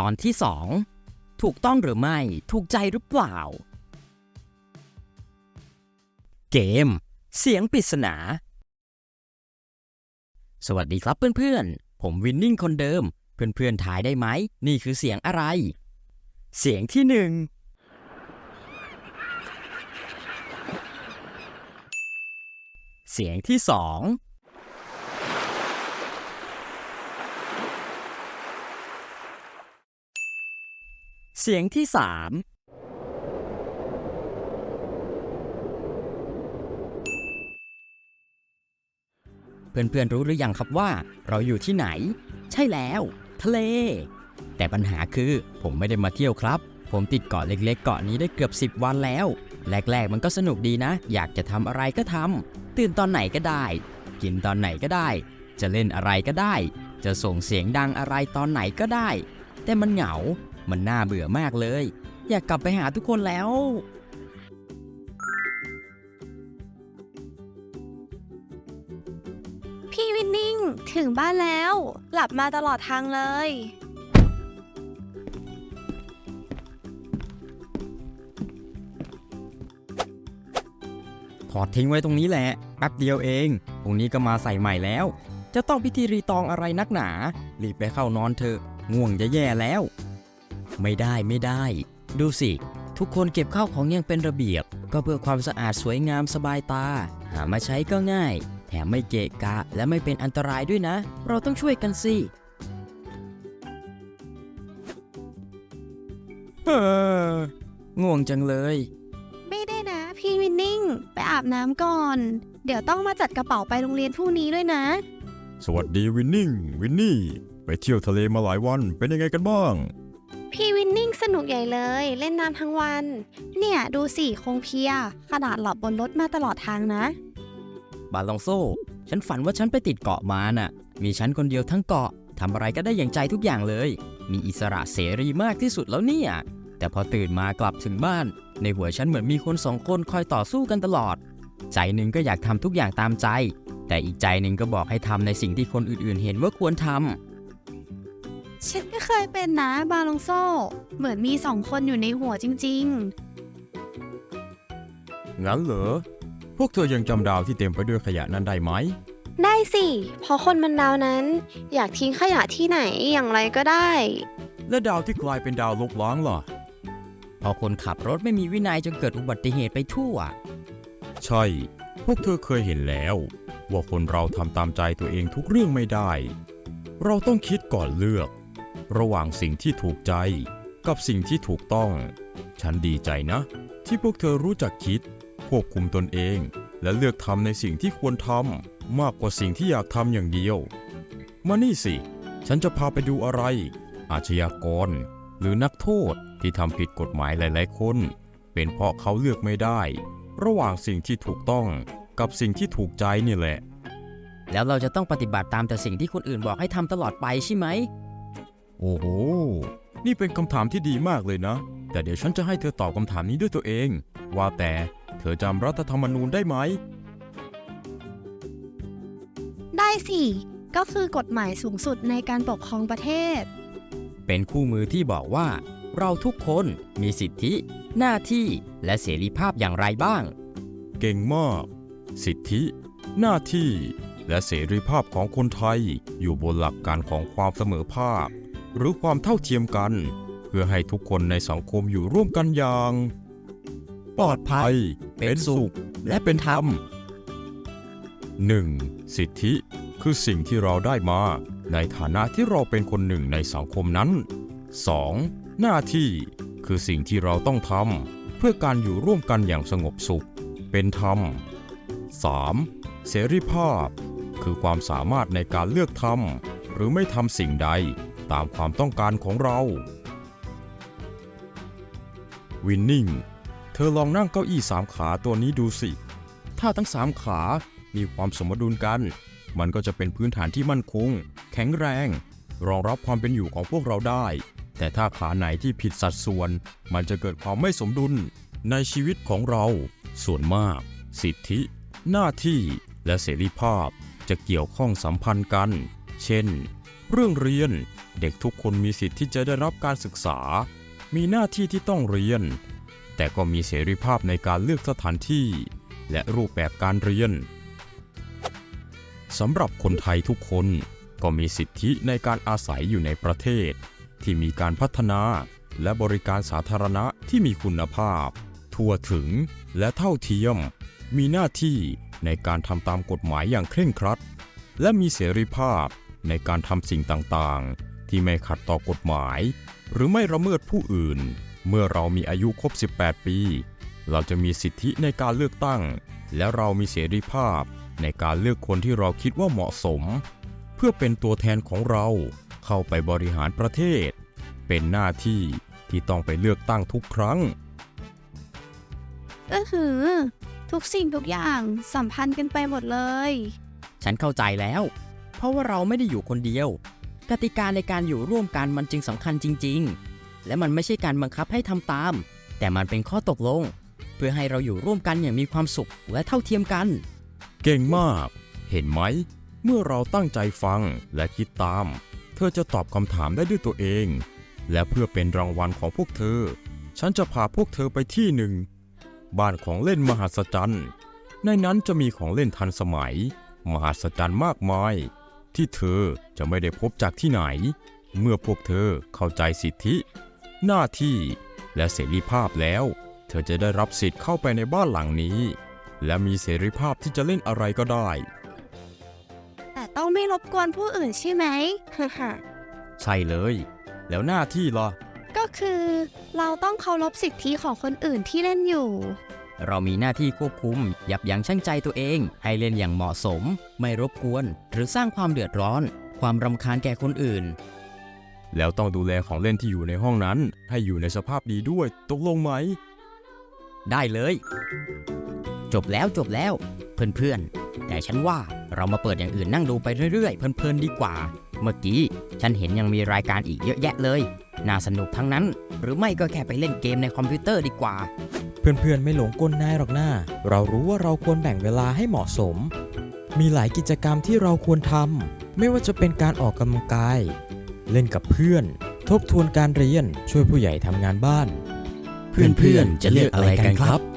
ตอนที่ 2 ถูกต้องหรือไม่ ถูกใจหรือเปล่า เกม เสียงปริศนา สวัสดีครับเพื่อนๆ ผมวินนิ่งคนเดิม เพื่อนๆถ่ายได้ไหม นี่คือเสียงอะไร เสียงที่หนึ่งเสียงที่สอง เสียงที่สามเพื่อนๆรู้หรือยังครับว่า เราอยู่ที่ไหน ใช่แล้ว ทะเล แต่ปัญหาคือผมไม่ได้มาเที่ยวครับ ผมติดเกาะเล็กๆเกาะนี้ได้เกือบ 10 วันแล้ว แรกๆ มันก็สนุกดีนะ อยากจะทำอะไรก็ทำตื่นตอนไหนก็ได้ กินตอนไหนก็ได้ จะเล่นอะไรก็ได้ จะส่งเสียงดังอะไรตอนไหนก็ได้ แต่มันเหงา มันน่าเบื่อมากเลย อยากกลับไปหาทุกคนแล้ว พี่วินนิ่งถึงบ้านแล้ว หลับมาตลอดทางเลย ถอดทิ้งไว้ตรงนี้แหละ แป๊บเดียวเองพรุ่งนี้ก็มาใส่ใหม่แล้ว จะต้องพิธีรีตองอะไรนักหนา รีบไปเข้านอนเถอะ ง่วงจะแย่แล้ว ไม่ได้ไม่ได้ ดูสิ ทุกคนเก็บข้าวของอยังเป็นระเบียบ ก็เพื่อความสะอาดสวยงามสบายตา หามาใช้ก็ง่าย แถมไม่เกะกะและไม่เป็นอันตรายด้วยนะ เราต้องช่วยกันสิเออง่วงจังเลย ไม่ได้นะ พี่วินนิ่ง ไปอาบน้ำก่อน เดี๋ยวต้องมาจัดกระเป๋าไปโรงเรียนพรุ่งนี้ด้วยนะ สวัสดีวินนิ่ง วินนี่ ไปเที่ยวทะเลมาหลายวันเป็นยังไงกันบ้างพี่วินนิ่ง สนุกใหญ่เลย เล่นน้ำทั้งวัน เนี่ยดูสิคงเพียขนาดหลับบนรถมาตลอดทางนะ บาลองโซ่ ฉันฝันว่าฉันไปติดเกาะมาน่ะ มีฉันคนเดียวทั้งเกาะทำอะไรก็ได้อย่างใจทุกอย่างเลย มีอิสระเสรีมากที่สุดแล้วเนี่ย แต่พอตื่นมากลับถึงบ้าน ในหัวฉันเหมือนมีคนสองคนคอยต่อสู้กันตลอด ใจหนึ่งก็อยากทำทุกอย่างตามใจ แต่อีกใจหนึ่งก็บอกให้ทำในสิ่งที่คนอื่นๆ เห็นว่าควรทำ ฉันก็เคยเป็นนะบาลองโซ่เหมือนมีสองคนอยู่ในหัวจริง งั้นเหรอ พวกเธอยังจำดาวที่เต็มไปด้วยขยะนั้นได้ไหมๆได้สิ เพราะคนมันดาวนั้น อยากทิ้งขยะที่ไหนอย่างไรก็ได้ และดาวที่กลายเป็นดาวลบล้างล่ะ พอคนขับรถไม่มีวินัยจนเกิดอุบัติเหตุไปทั่ว ใช่ พวกเธอเคยเห็นแล้ว ว่าคนเราทำตามใจตัวเองทุกเรื่องไม่ได้ เราต้องคิดก่อนเลือก ระหว่างสิ่งที่ถูกใจกับสิ่งที่ถูกต้อง ฉันดีใจนะ ที่พวกเธอรู้จักคิด ควบคุมตนเอง และเลือกทำในสิ่งที่ควรทำมากกว่าสิ่งที่อยากทำอย่างเดียว มานี่สิ ฉันจะพาไปดูอะไร อาชญากร หรือนักโทษที่ทำผิดกฎหมายหลาย ๆ คน เป็นเพราะเขาเลือกไม่ได้ ระหว่างสิ่งที่ถูกต้องกับสิ่งที่ถูกใจนี่แหละ แล้วเราจะต้องปฏิบัติตามแต่สิ่งที่คนอื่นบอกให้ทำตลอดไปใช่ไหม โอ้โห นี่เป็นคำถามที่ดีมากเลยนะ แต่เดี๋ยวฉันจะให้เธอตอบคำถามนี้ด้วยตัวเอง ว่าแต่เธอจำรัฐธรรมนูญได้ไหม ได้สิ ก็คือกฎหมายสูงสุดในการปกครองประเทศ เป็นคู่มือที่บอกว่า เราทุกคนมีสิทธิ หน้าที่และเสรีภาพอย่างไรบ้าง เก่งมาก สิทธิ หน้าที่ และเสรีภาพของคนไทย อยู่บนหลักการของความเสมอภาค หรือความเท่าเทียมกัน เพื่อให้ทุกคนในสังคมอยู่ร่วมกันอย่าง ปลอดภัย เป็นสุข และเป็นธรรม 1. สิทธิคือสิ่งที่เราได้มา ในฐานะที่เราเป็นคนหนึ่งในสังคมนั้น 2. หน้าที่คือสิ่งที่เราต้องทำเพื่อการอยู่ร่วมกันอย่างสงบสุข เป็นธรรม 3. เสรีภาพ คือความสามารถในการเลือกทำหรือไม่ทำสิ่งใด ตามความต้องการของเรา วินนิ่ง เธอลองนั่งเก้าอี้สามขาตัวนี้ดูสิ ถ้าทั้งสามขามีความสมดุลกัน มันก็จะเป็นพื้นฐานที่มั่นคง แข็งแรง รองรับความเป็นอยู่ของพวกเราได้ แต่ถ้าขาไหนที่ผิดสัดส่วน มันจะเกิดความไม่สมดุล ในชีวิตของเรา ส่วนมาก สิทธิ หน้าที่ และเสรีภาพจะเกี่ยวข้องสัมพันธ์กัน เช่น เรื่องเรียน เด็กทุกคนมีสิทธิ์ที่จะได้รับการศึกษา มีหน้าที่ที่ต้องเรียน แต่ก็มีเสรีภาพในการเลือกสถานที่ และรูปแบบการเรียนสำหรับคนไทยทุกคนก็มีสิทธิในการอาศัยอยู่ในประเทศ ที่มีการพัฒนาและบริการสาธารณะที่มีคุณภาพ ทั่วถึงและเท่าเทียม มีหน้าที่ในการทำตามกฎหมายอย่างเคร่งครัด และมีเสรีภาพ ในการทำสิ่งต่างๆ ที่ไม่ขัดต่อกฎหมาย หรือไม่ละเมิดผู้อื่น เมื่อเรามีอายุครบ 18 ปี เราจะมีสิทธิในการเลือกตั้ง และเรามีเสรีภาพในการเลือกคนที่เราคิดว่าเหมาะสม เพื่อเป็นตัวแทนของเราเข้าไปบริหารประเทศ เป็นหน้าที่ที่ต้องไปเลือกตั้งทุกครั้ง ก็คือ ทุกสิ่งทุกอย่างสัมพันธ์กันไปหมดเลย ฉันเข้าใจแล้วเพ ราะว่าเราไม่ได้อยู่คนเดียว กติกาในการอยู่ร่วมกันมันจึงสำคัญจริง ๆ และมันไม่ใช่การบังคับให้ทำตาม แต่มันเป็นข้อตกลง เพื่อให้เราอยู่ร่วมกันอย่างมีความสุขและเท่าเทียมกัน เก่งมาก เห็นไหม เมื่อเราตั้งใจฟังและคิดตาม เธอจะตอบคำถามได้ด้วยตัวเอง และเพื่อเป็นรางวัลของพวกเธอ ฉันจะพาพวกเธอไปที่หนึ่ง บ้านของเล่นมหัศจรรย์ในนั้นจะมีของเล่นทันสมัย มหัศจรรย์มากมาย ที่เธอจะไม่ได้พบจากที่ไหน เมื่อพวกเธอเข้าใจสิทธิ หน้าที่และเสรีภาพแล้ว เธอจะได้รับสิทธิ์เข้าไปในบ้านหลังนี้ และมีเสรีภาพที่จะเล่นอะไรก็ได้ แต่ต้องไม่รบกวนผู้อื่นใช่ไหมฮ่าใช่เลย แล้วหน้าที่ล่ะๆก็คือเราต้องเคารพสิทธิของคนอื่นที่เล่นอยู่ เรามีหน้าที่ควบคุม ยับยั้งชั่งใจตัวเอง ให้เล่นอย่างเหมาะสม ไม่รบกวน หรือสร้างความเดือดร้อน ความรำคาญแก่คนอื่น แล้วต้องดูแลของเล่นที่อยู่ในห้องนั้น ให้อยู่ในสภาพดีด้วยตกลงไหม ได้เลย จบแล้วจบแล้ว เพื่อนๆ แต่ฉันว่าเรามาเปิดอย่างอื่นนั่งดูไปเรื่อยๆ เพลินๆดีกว่า เมื่อกี้ฉันเห็นยังมีรายการอีกเยอะแยะเลย น่าสนุกทั้งนั้น หรือไม่ก็แค่ไปเล่นเกมในคอมพิวเตอร์ดีกว่า เพื่อนๆไม่หลงกลนายหรอกหน้า เรารู้ว่าเราควรแบ่งเวลาให้เหมาะสม มีหลายกิจกรรมที่เราควรทำไม่ว่าจะเป็นการออกกำลังกาย เล่นกับเพื่อน ทบทวนการเรียนช่วยผู้ใหญ่ทำงานบ้าน เพื่อนๆจะเลือกอะไรกันครับ